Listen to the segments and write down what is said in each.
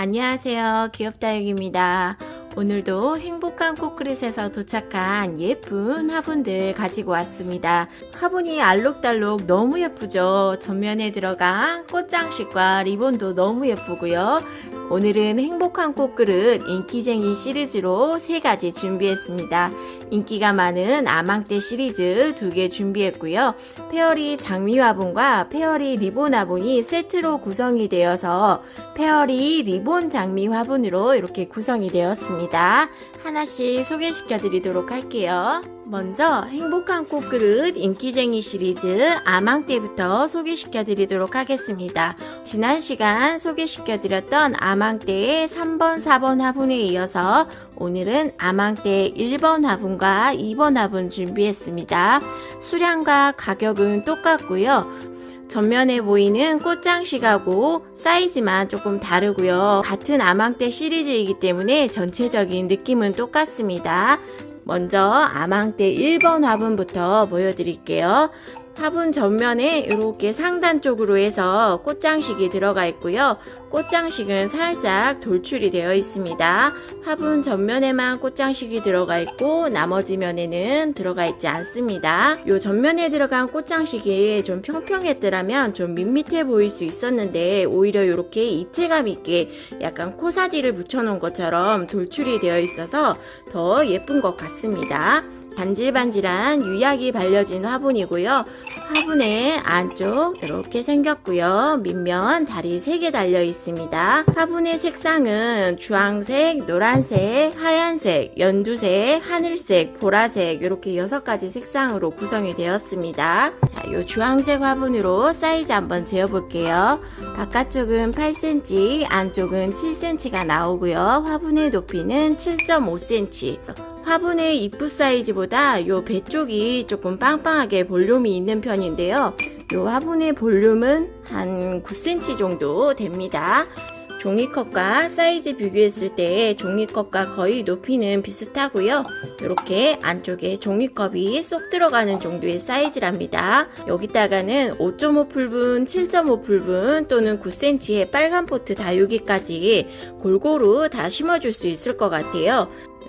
안녕하세요. 귀엽다육입니다. 오늘도 행복한 꽃그릇에서 도착한 예쁜 화분들 가지고 왔습니다. 화분이 알록달록 너무 예쁘죠? 전면에 들어간 꽃장식과 리본도 너무 예쁘고요. 오늘은 행복한 꽃그릇 인기쟁이 시리즈로 세 가지 준비했습니다. 인기가 많은 아망떼 시리즈 두 개 준비했고요. 페어리 장미 화분과 페어리 리본 화분이 세트로 구성이 되어서 페어리 리본 장미 화분으로 이렇게 구성이 되었습니다. 하나씩 소개시켜 드리도록 할게요. 먼저 행복한 꽃그릇 인기쟁이 시리즈 아망떼부터 소개시켜 드리도록 하겠습니다. 지난 시간 소개시켜 드렸던 아망떼의 3번, 4번 화분에 이어서 오늘은 아망떼 1번 화분과 2번 화분 준비했습니다. 수량과 가격은 똑같고요. 전면에 보이는 꽃장식하고 사이즈만 조금 다르고요. 같은 아망떼 시리즈이기 때문에 전체적인 느낌은 똑같습니다. 먼저 아망떼 1번 화분부터 보여드릴게요. 화분 전면에 이렇게 상단 쪽으로 해서 꽃장식이 들어가 있고요. 꽃장식은 살짝 돌출이 되어 있습니다. 화분 전면에만 꽃장식이 들어가 있고 나머지 면에는 들어가 있지 않습니다. 이 전면에 들어간 꽃장식이 좀 평평했더라면 좀 밋밋해 보일 수 있었는데 오히려 이렇게 입체감 있게 약간 코사지를 붙여놓은 것처럼 돌출이 되어 있어서 더 예쁜 것 같습니다. 반질반질한 유약이 발려진 화분이고요. 화분의 안쪽 이렇게 생겼고요. 밑면 다리 3개 달려 있습니다. 화분의 색상은 주황색, 노란색, 하얀색, 연두색, 하늘색, 보라색 이렇게 6가지 색상으로 구성이 되었습니다. 자, 이 주황색 화분으로 사이즈 한번 재어볼게요. 바깥쪽은 8cm, 안쪽은 7cm가 나오고요. 화분의 높이는 7.5cm. 화분의 입구 사이즈보다 요 배 쪽이 조금 빵빵하게 볼륨이 있는 편인데요. 요 화분의 볼륨은 한 9cm 정도 됩니다. 종이컵과 사이즈 비교했을 때 종이컵과 거의 높이는 비슷하고요. 이렇게 안쪽에 종이컵이 쏙 들어가는 정도의 사이즈랍니다. 여기다가는 5.5 풀분, 7.5 풀분 또는 9cm의 빨간 포트 다육이까지 골고루 다 심어줄 수 있을 것 같아요.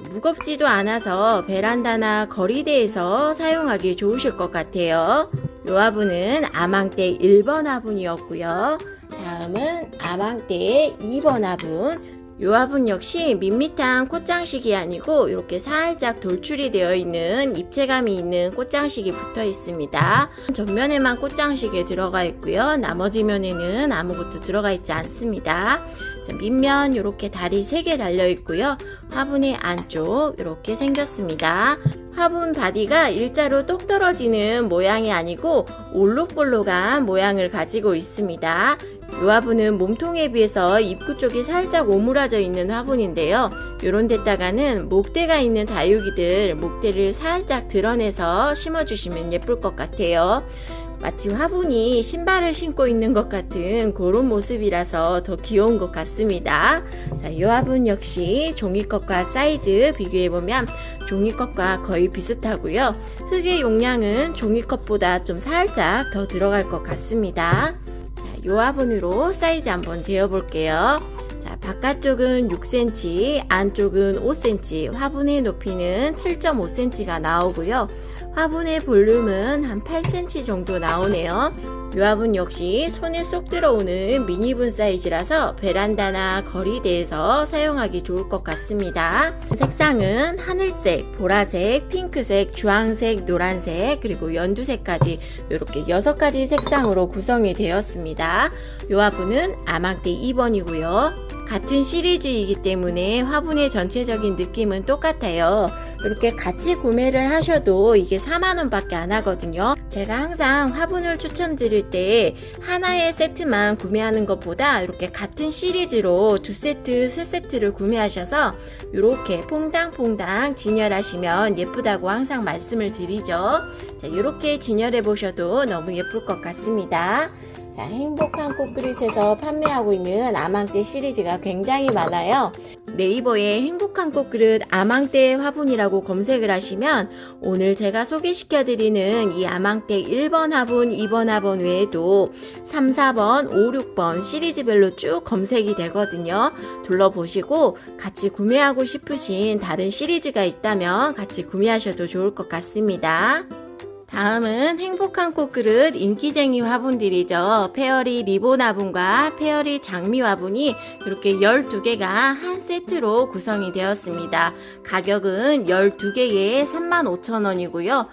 무겁지도 않아서 베란다나 거리대에서 사용하기 좋으실 것 같아요. 요 화분은 아망떼 1번 화분이었고요. 다음은 아망떼의 2번 화분. 요 화분 역시 밋밋한 꽃장식이 아니고 이렇게 살짝 돌출이 되어 있는 입체감이 있는 꽃장식이 붙어 있습니다. 전면에만 꽃장식이 들어가 있고요. 나머지 면에는 아무것도 들어가 있지 않습니다. 자, 밑면 이렇게 다리 3개 달려 있고요. 화분의 안쪽 이렇게 생겼습니다. 화분 바디가 일자로 똑 떨어지는 모양이 아니고 올록볼록한 모양을 가지고 있습니다. 이 화분은 몸통에 비해서 입구 쪽이 살짝 오므라져 있는 화분인데요. 이런 데다가는 목대가 있는 다육이들 목대를 살짝 드러내서 심어주시면 예쁠 것 같아요. 마치 화분이 신발을 신고 있는 것 같은 그런 모습이라서 더 귀여운 것 같습니다. 자, 이 화분 역시 종이컵과 사이즈 비교해보면 종이컵과 거의 비슷하고요. 흙의 용량은 종이컵보다 좀 살짝 더 들어갈 것 같습니다. 자, 이 화분으로 사이즈 한번 재어볼게요. 자, 바깥쪽은 6cm, 안쪽은 5cm, 화분의 높이는 7.5cm가 나오고요. 화분의 볼륨은 한 8cm 정도 나오네요. 이 화분 역시 손에 쏙 들어오는 미니분 사이즈라서 베란다나 거리대에서 사용하기 좋을 것 같습니다. 색상은 하늘색, 보라색, 핑크색, 주황색, 노란색, 그리고 연두색까지 이렇게 6가지 색상으로 구성이 되었습니다. 이 화분은 아망떼 2번이고요. 같은 시리즈이기 때문에 화분의 전체적인 느낌은 똑같아요. 이렇게 같이 구매를 하셔도 이게 4만원 밖에 안 하거든요. 제가 항상 화분을 추천드릴 때 하나의 세트만 구매하는 것보다 이렇게 같은 시리즈로 두 세트, 세 세트를 구매하셔서 이렇게 퐁당퐁당 진열하시면 예쁘다고 항상 말씀을 드리죠. 자, 이렇게 진열해 보셔도 너무 예쁠 것 같습니다. 자, 행복한 꽃그릇에서 판매하고 있는 아망떼 시리즈가 굉장히 많아요. 네이버에 행복한 꽃그릇 아망떼 화분이라고 검색을 하시면 오늘 제가 소개시켜 드리는 이 아망떼 1번 화분, 2번 화분 외에도 3, 4번, 5, 6번 시리즈별로 쭉 검색이 되거든요. 둘러보시고 같이 구매하고 싶으신 다른 시리즈가 있다면 같이 구매하셔도 좋을 것 같습니다. 다음은 행복한 꽃그릇 인기쟁이 화분들이죠. 페어리 리본 화분과 페어리 장미 화분이 이렇게 12개가 한 세트로 구성이 되었습니다. 가격은 12개에 35,000원이고요.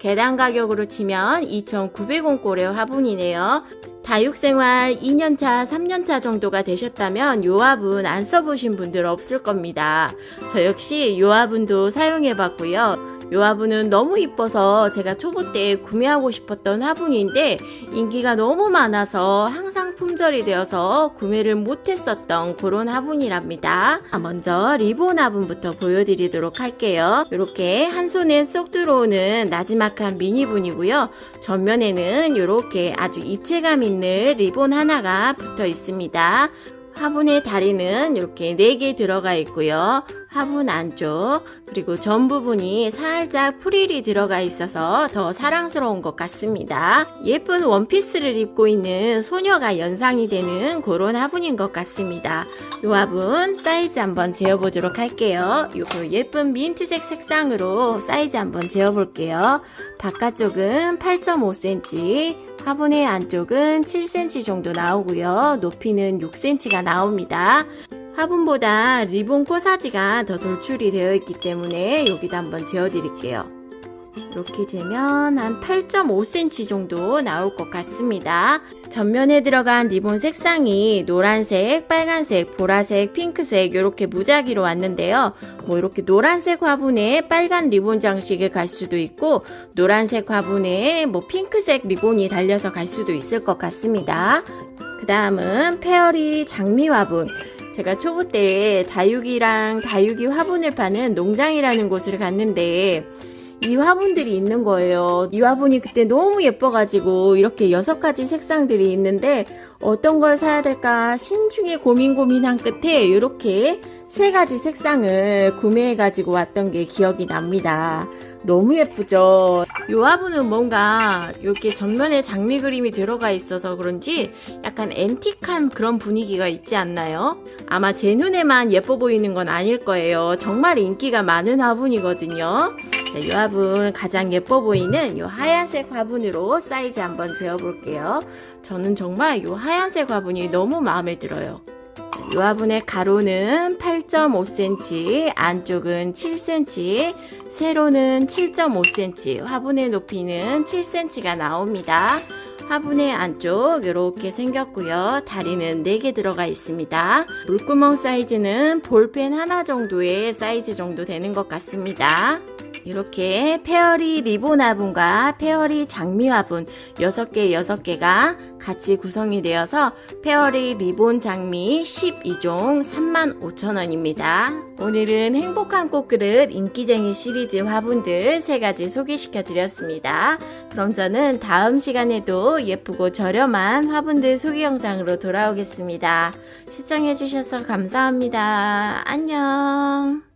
개당 가격으로 치면 2,900원꼴의 화분이네요. 다육생활 2년차, 3년차 정도가 되셨다면 요 화분 안 써보신 분들 없을 겁니다. 저 역시 요 화분도 사용해봤고요. 요 화분은 너무 이뻐서 제가 초보 때 구매하고 싶었던 화분인데 인기가 너무 많아서 항상 품절이 되어서 구매를 못했었던 그런 화분이랍니다. 아, 먼저 리본 화분부터 보여드리도록 할게요. 이렇게 한 손에 쏙 들어오는 나지막한 미니분이고요. 전면에는 이렇게 아주 입체감 있는 리본 하나가 붙어 있습니다. 화분의 다리는 이렇게 4개 들어가 있고요. 화분 안쪽 그리고 전 부분이 살짝 프릴이 들어가 있어서 더 사랑스러운 것 같습니다. 예쁜 원피스를 입고 있는 소녀가 연상이 되는 그런 화분인 것 같습니다. 이 화분 사이즈 한번 재어보도록 할게요. 요 예쁜 민트색 색상으로 사이즈 한번 재어볼게요. 바깥쪽은 8.5cm, 화분의 안쪽은 7cm 정도 나오고요. 높이는 6cm가 나옵니다. 화분보다 리본 코사지가 더 돌출이 되어 있기 때문에 여기도 한번 재어드릴게요. 이렇게 재면 한 8.5cm 정도 나올 것 같습니다. 전면에 들어간 리본 색상이 노란색, 빨간색, 보라색, 핑크색 이렇게 무작위로 왔는데요. 뭐 이렇게 노란색 화분에 빨간 리본 장식을 갈 수도 있고 노란색 화분에 뭐 핑크색 리본이 달려서 갈 수도 있을 것 같습니다. 그 다음은 페어리 장미 화분. 제가 초보 때 다육이랑 다육이 화분을 파는 농장이라는 곳을 갔는데 이 화분들이 있는 거예요. 이 화분이 그때 너무 예뻐가지고 이렇게 여섯 가지 색상들이 있는데 어떤 걸 사야 될까 신중에 고민 고민한 끝에 이렇게 세 가지 색상을 구매해 가지고 왔던 게 기억이 납니다. 너무 예쁘죠? 이 화분은 뭔가 이렇게 전면에 장미 그림이 들어가 있어서 그런지 약간 앤틱한 그런 분위기가 있지 않나요? 아마 제 눈에만 예뻐 보이는 건 아닐 거예요. 정말 인기가 많은 화분이거든요. 자, 이 화분 가장 예뻐 보이는 이 하얀색 화분으로 사이즈 한번 재어볼게요. 저는 정말 이 하얀색 화분이 너무 마음에 들어요. 이 화분의 가로는 8.5cm, 안쪽은 7cm, 세로는 7.5cm, 화분의 높이는 7cm가 나옵니다. 화분의 안쪽 이렇게 생겼고요. 다리는 4개 들어가 있습니다. 물구멍 사이즈는 볼펜 하나 정도의 사이즈 정도 되는 것 같습니다. 이렇게 페어리 리본 화분과 페어리 장미 화분 6개 6개가 같이 구성이 되어서 페어리 리본 장미 12종 35,000원입니다. 오늘은 행복한 꽃그릇 인기쟁이 시리즈 화분들 3가지 소개시켜 드렸습니다. 그럼 저는 다음 시간에도 예쁘고 저렴한 화분들 소개 영상으로 돌아오겠습니다. 시청해 주셔서 감사합니다. 안녕.